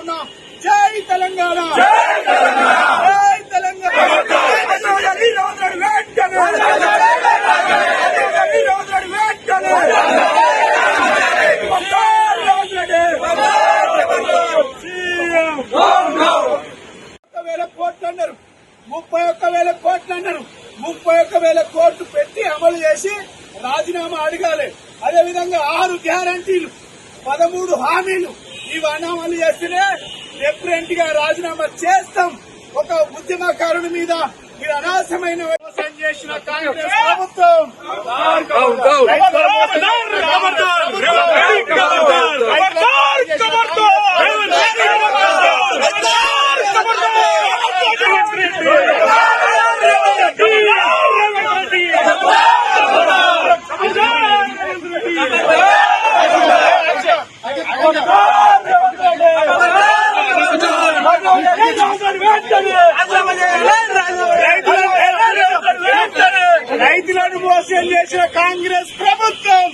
ఉన్నాం జై తెలంగాణ. జై తెలంగాణ. అన్నారు. ముప్పై ఒక్క వేల కోట్లు అన్నారు. ముప్పై ఒక్క వేల కోట్లు పెట్టి అమలు చేసి రాజీనామా అడగాలి. అదేవిధంగా ఆరు గ్యారంటీలు పదమూడు హామీలు ఈ వానామాలు చేస్తేనే డెఫరెంట్గా రాజీనామా చేస్తాం. ఒక ఉద్యమకారుని మీద మీరు అనాశమైన వ్యవసాయం చేసిన కాంగ్రెస్ ప్రభుత్వం. రైతులను మోసం చేసిన కాంగ్రెస్ ప్రభుత్వం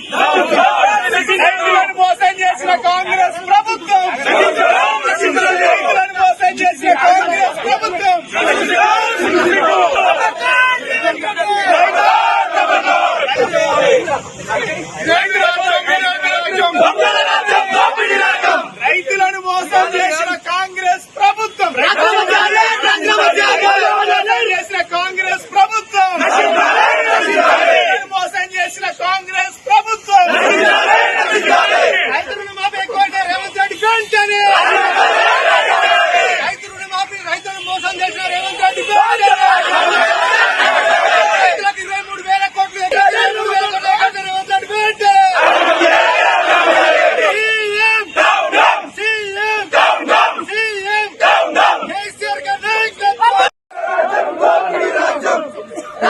రైతులను మోసం చేసిన కాంగ్రెస్ ప్రభుత్వం రైతులను మోసం చేసిన కాంగ్రెస్ ప్రభుత్వం